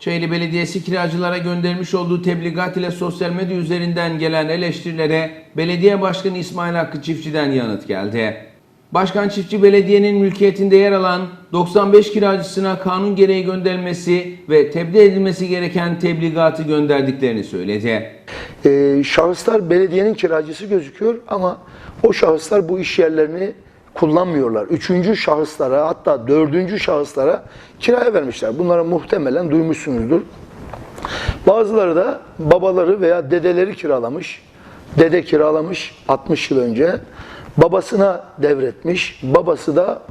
Çayeli Belediyesi kiracılara göndermiş olduğu tebligat ile sosyal medya üzerinden gelen eleştirilere Belediye Başkanı İsmail Hakkı Çiftçi'den yanıt geldi. Başkan Çiftçi belediyenin mülkiyetinde yer alan 95 kiracısına kanun gereği gönderilmesi ve tebliğ edilmesi gereken tebligatı gönderdiklerini söyledi. Ee, şahıslar belediyenin kiracısı gözüküyor ama o şahıslar bu iş yerlerini kullanmıyorlar. Üçüncü şahıslara hatta dördüncü şahıslara kiraya vermişler. Bunları muhtemelen duymuşsunuzdur. Bazıları da babaları veya dedeleri kiralamış. Dede kiralamış 60 yıl önce. Babasına devretmiş. Babası da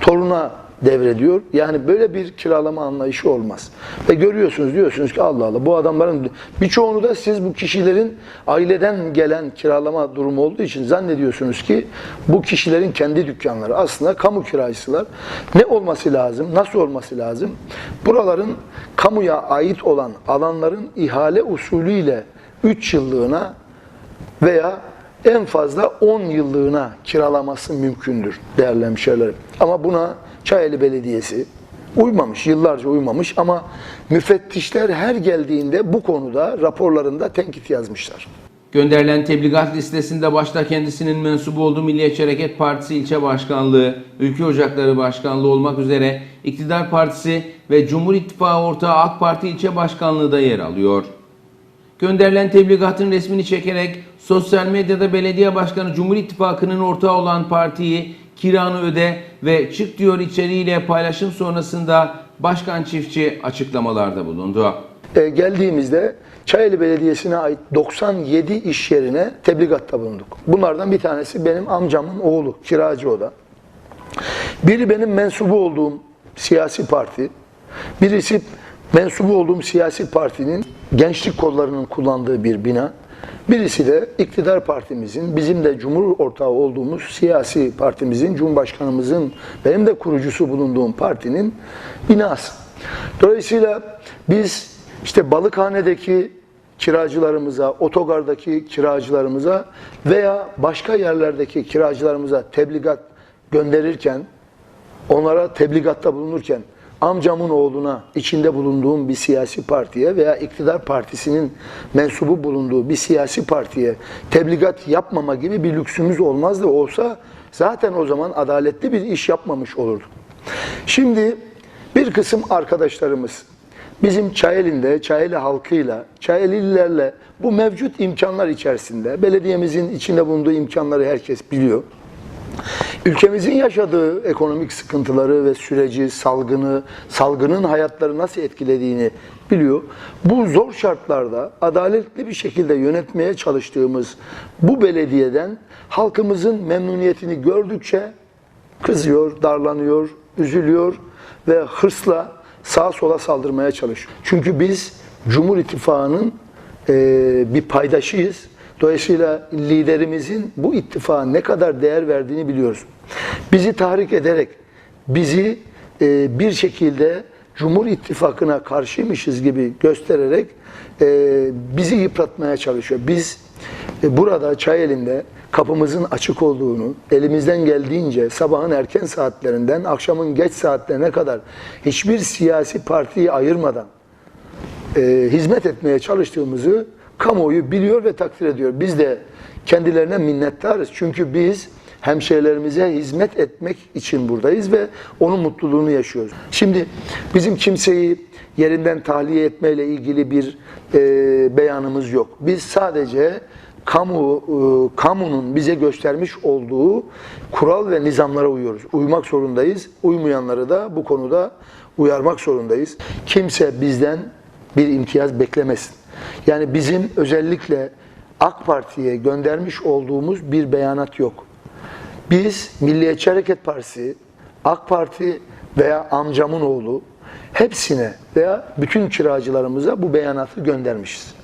toruna devrediyor. Yani böyle bir kiralama anlayışı olmaz. Ve görüyorsunuz diyorsunuz ki Allah Allah bu adamların birçoğunu da siz bu kişilerin aileden gelen kiralama durumu olduğu için zannediyorsunuz ki bu kişilerin kendi dükkanları aslında kamu kiracısılar. Ne olması lazım? Nasıl olması lazım? Buraların kamuya ait olan alanların ihale usulüyle 3 yıllığına veya en fazla 10 yıllığına kiralaması mümkündür değerli hemşehrilerim. Ama buna Çayeli Belediyesi uymamış, yıllarca uymamış ama müfettişler her geldiğinde bu konuda raporlarında tenkit yazmışlar. Gönderilen tebligat listesinde başta kendisinin mensubu olduğu Milliyetçi Hareket Partisi ilçe başkanlığı, Ülke Ocakları Başkanlığı olmak üzere İktidar Partisi ve Cumhur İttifakı ortağı AK Parti ilçe başkanlığı da yer alıyor. Gönderilen tebligatın resmini çekerek sosyal medyada belediye başkanı Cumhur İttifakı'nın ortağı olan partiyi kiranı öde ve çık diyor içeriğiyle paylaşım sonrasında Başkan Çiftçi açıklamalarda bulundu. E, geldiğimizde Çayeli Belediyesi'ne ait 97 iş yerine tebligatta bulunduk. Bunlardan bir tanesi benim amcamın oğlu, kiracı o da. Biri benim mensubu olduğum siyasi parti, birisi mensubu olduğum siyasi partinin gençlik kollarının kullandığı bir bina, birisi de iktidar partimizin, bizim de cumhur ortağı olduğumuz siyasi partimizin, cumhurbaşkanımızın, benim de kurucusu bulunduğum partinin binası. Dolayısıyla biz işte Balıkhane'deki kiracılarımıza, otogardaki kiracılarımıza veya başka yerlerdeki kiracılarımıza tebligat gönderirken, onlara tebligatta bulunurken amcamın oğluna içinde bulunduğum bir siyasi partiye veya iktidar partisinin mensubu bulunduğu bir siyasi partiye tebligat yapmama gibi bir lüksümüz olmazdı. Olsa zaten o zaman adaletli bir iş yapmamış olurduk. Şimdi bir kısım arkadaşlarımız bizim Çayeli'nde, Çayeli halkıyla, Çayelilerle bu mevcut imkanlar içerisinde, belediyemizin içinde bulunduğu imkanları herkes biliyor. Ülkemizin yaşadığı ekonomik sıkıntıları ve süreci, salgını, salgının hayatları nasıl etkilediğini biliyor. Bu zor şartlarda adaletli bir şekilde yönetmeye çalıştığımız bu belediyeden halkımızın memnuniyetini gördükçe kızıyor, darlanıyor, üzülüyor ve hırsla sağa sola saldırmaya çalışıyor. Çünkü biz Cumhur İttifakı'nın bir paydaşıyız. Dolayısıyla liderimizin bu ittifağa ne kadar değer verdiğini biliyoruz. Bizi tahrik ederek, bizi e, bir şekilde Cumhur İttifakı'na karşıymışız gibi göstererek e, bizi yıpratmaya çalışıyor. Biz e, burada Çayeli'nde kapımızın açık olduğunu, elimizden geldiğince sabahın erken saatlerinden akşamın geç saatlerine kadar hiçbir siyasi partiyi ayırmadan e, hizmet etmeye çalıştığımızı kamuoyu biliyor ve takdir ediyor. Biz de kendilerine minnettarız. Çünkü biz hemşehrilerimize hizmet etmek için buradayız ve onun mutluluğunu yaşıyoruz. Şimdi bizim kimseyi yerinden tahliye etmeyle ilgili bir e, beyanımız yok. Biz sadece kamu e, kamunun bize göstermiş olduğu kural ve nizamlara uyuyoruz. Uymak zorundayız. Uymayanları da bu konuda uyarmak zorundayız. Kimse bizden bir imtiyaz beklemesin. Yani bizim özellikle AK Parti'ye göndermiş olduğumuz bir beyanat yok. Biz Milliyetçi Hareket Partisi, AK Parti veya amcamın oğlu hepsine veya bütün kiracılarımıza bu beyanatı göndermişiz.